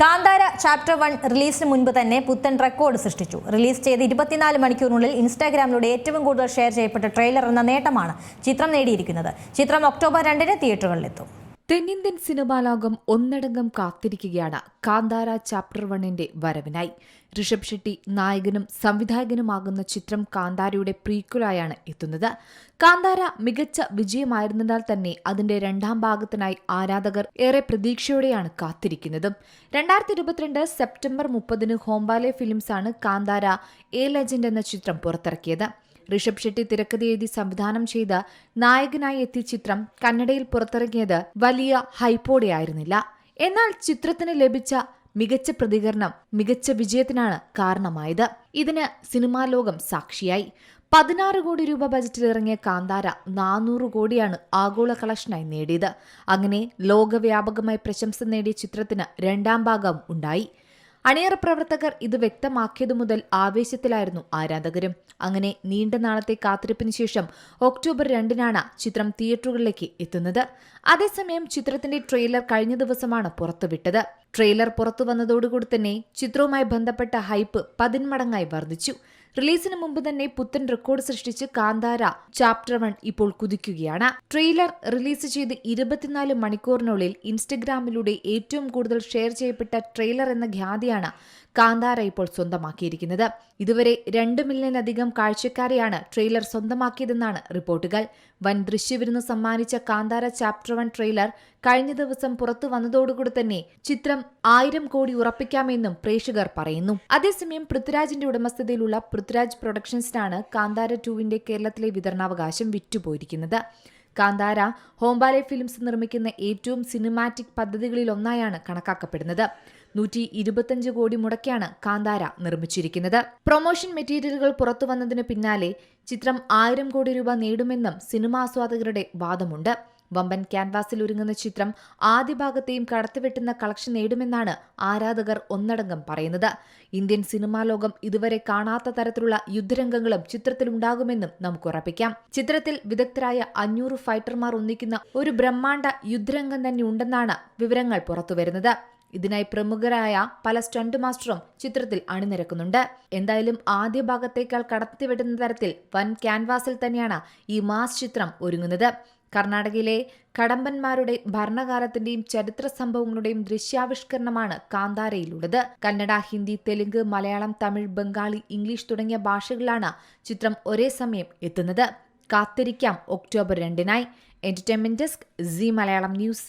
Kantara chapter one റിലീസിന് മുൻപ് തന്നെ പുത്തൻ റെക്കോർഡ് സൃഷ്ടിച്ചു. റിലീസ് ചെയ്ത് ഇരുപത്തിനാല് മണിക്കൂറിനുള്ളിൽ ഇൻസ്റ്റാഗ്രാമിലൂടെ ഏറ്റവും കൂടുതൽ ഷെയർ ചെയ്യപ്പെട്ട ട്രെയിലർ എന്ന നേട്ടമാണ് ചിത്രം നേടിയിരിക്കുന്നത്. ചിത്രം ഒക്ടോബർ രണ്ടിന് തിയേറ്ററുകളിലെത്തും. തെന്നിന്ത്യൻ സിനിമാലോകം ഒന്നടങ്കം കാത്തിരിക്കുകയാണ്. കാന്താര ചാപ്റ്റർ വണ്ണിന്റെ വരവിനായി. ഋഷഭ് ഷെട്ടി നായകനും സംവിധായകനുമാകുന്ന ചിത്രം കാന്താരയുടെ പ്രീക്വലായാണ് എത്തുന്നത്. കാന്താര മികച്ച വിജയമായിരുന്നതിനാൽ തന്നെ അതിന്റെ രണ്ടാം ഭാഗത്തിനായി ആരാധകർ ഏറെ പ്രതീക്ഷയോടെയാണ് കാത്തിരിക്കുന്നതും. രണ്ടായിരത്തി ഇരുപത്തിരണ്ട് സെപ്റ്റംബർ മുപ്പതിന് ഹോംബാലെ ഫിലിംസാണ് കാന്താര എ ലെജൻഡ് എന്ന ചിത്രം പുറത്തിറക്കിയത്. ഋഷഭ് ഷെട്ടി തിരക്കഥ എഴുതി സംവിധാനം ചെയ്ത നായകനായി എത്തിയ ചിത്രം കന്നഡയിൽ പുറത്തിറങ്ങിയത് വലിയ ഹൈപ്പോടെയായിരുന്നില്ല. എന്നാൽ ചിത്രത്തിന് ലഭിച്ച മികച്ച പ്രതികരണം മികച്ച വിജയത്തിനാണ് കാരണമായത്. ഇതിന് സിനിമാ ലോകം സാക്ഷിയായി. പതിനാറ് കോടി രൂപ ബജറ്റിൽ ഇറങ്ങിയ കാന്താര നാനൂറ് കോടിയാണ് ആഗോള കളക്ഷനായി നേടിയത്. അങ്ങനെ ലോകവ്യാപകമായി പ്രശംസ നേടിയ ചിത്രത്തിന് രണ്ടാം ഭാഗം ഉണ്ടായി. അണിയറ പ്രവർത്തകർ ഇത് വ്യക്തമാക്കിയതു മുതൽ ആവേശത്തിലായിരുന്നു ആരാധകരും. അങ്ങനെ നീണ്ട നാളത്തെ കാത്തിരിപ്പിന് ശേഷം ഒക്ടോബർ രണ്ടിനാണ് ചിത്രം തിയേറ്ററുകളിലേക്ക് എത്തുന്നത്. അതേസമയം ചിത്രത്തിന്റെ ട്രെയിലർ കഴിഞ്ഞ ദിവസമാണ് പുറത്തുവിട്ടത്. ട്രെയിലർ പുറത്തു വന്നതോടുകൂടി തന്നെ ചിത്രവുമായി ബന്ധപ്പെട്ട ഹൈപ്പ് പതിന്മടങ്ങായി വർദ്ധിച്ചു. റിലീസിന് മുമ്പ് തന്നെ പുത്തൻ റെക്കോർഡ് സൃഷ്ടിച്ച് കാന്താര ചാപ്റ്റർ വൺ ഇപ്പോൾ കുതിക്കുകയാണ്. ട്രെയിലർ റിലീസ് ചെയ്ത് ഇരുപത്തിനാല് മണിക്കൂറിനുള്ളിൽ ഇൻസ്റ്റഗ്രാമിലൂടെ ഏറ്റവും കൂടുതൽ ഷെയർ ചെയ്യപ്പെട്ട ട്രെയിലർ എന്ന ഖ്യാതിയാണ് കാന്താര ഇപ്പോൾ സ്വന്തമാക്കിയിരിക്കുന്നത്. ഇതുവരെ രണ്ട് മില്യണിലധികം കാഴ്ചക്കാരെയാണ് ട്രെയിലർ സ്വന്തമാക്കിയതെന്നാണ് റിപ്പോർട്ടുകൾ വൻ ദൃശ്യവിരുന്ന് സമ്മാനിച്ച കാന്താര ചാപ്റ്റർ വൺ ട്രെയിലർ കഴിഞ്ഞ ദിവസം പുറത്തു വന്നതോടുകൂടി തന്നെ ചിത്രം ആയിരം കോടി ഉറപ്പിക്കാമെന്നും പ്രേക്ഷകർ പറയുന്നു. അതേസമയം പൃഥ്വിരാജിന്റെ ഉടമസ്ഥതയിലുള്ള പൃഥ്വിരാജ് പ്രൊഡക്ഷൻസിനാണ് കാന്താര ടൂവിന്റെ കേരളത്തിലെ വിതരണാവകാശം വിറ്റുപോയിരിക്കുന്നത്. കാന്താര ഹോംബാലെ ഫിലിംസ് നിർമ്മിക്കുന്ന ഏറ്റവും സിനിമാറ്റിക് പദ്ധതികളിലൊന്നായാണ് കണക്കാക്കപ്പെടുന്നത്. നൂറ്റി ഇരുപത്തഞ്ച് കോടി മുടക്കിയാണ് കാന്താര നിർമ്മിച്ചിരിക്കുന്നത്. പ്രൊമോഷൻ മെറ്റീരിയലുകൾ പുറത്തു വന്നതിന് പിന്നാലെ ചിത്രം ആയിരം കോടി രൂപ നേടുമെന്നും സിനിമാസ്വാദകരുടെ വാദമുണ്ട്. വമ്പൻ ക്യാൻവാസിൽ ഒരുങ്ങുന്ന ചിത്രം ആദ്യ ഭാഗത്തെയും കടത്തിവെട്ടുന്ന കളക്ഷൻ നേടുമെന്നാണ് ആരാധകർ ഒന്നടങ്കം പറയുന്നത്. ഇന്ത്യൻ സിനിമാ ലോകം ഇതുവരെ കാണാത്ത തരത്തിലുള്ള യുദ്ധരംഗങ്ങളും ചിത്രത്തിലുണ്ടാകുമെന്നും നമുക്ക് ഉറപ്പിക്കാം. ചിത്രത്തിൽ വിദഗ്ധരായ അഞ്ഞൂറ് ഫൈറ്റർമാർ ഒന്നിക്കുന്ന ഒരു ബ്രഹ്മാണ്ഡ യുദ്ധരംഗം തന്നെ ഉണ്ടെന്നാണ് വിവരങ്ങൾ പുറത്തുവരുന്നത്. ഇതിനായി പ്രമുഖരായ പല സ്റ്റണ്ട് മാസ്റ്ററും ചിത്രത്തിൽ അണിനിരക്കുന്നുണ്ട്. എന്തായാലും ആദ്യ ഭാഗത്തേക്കാൾ കടത്തിവിടുന്ന തരത്തിൽ വൻ ക്യാൻവാസിൽ തന്നെയാണ് ഈ മാസ് ചിത്രം ഒരുങ്ങുന്നത്. കർണാടകയിലെ കടമ്പന്മാരുടെ ഭരണകാലത്തിന്റെയും ചരിത്ര സംഭവങ്ങളുടെയും ദൃശ്യാവിഷ്കരണമാണ് കാന്താരയിലുള്ളത്. കന്നഡ ഹിന്ദി തെലുങ്ക് മലയാളം തമിഴ് ബംഗാളി ഇംഗ്ലീഷ് തുടങ്ങിയ ഭാഷകളിലാണ് ചിത്രം ഒരേ സമയം എത്തുന്നത്. കാത്തിരിക്കാം October രണ്ടിനായി. Entertainment desk C Malayalam news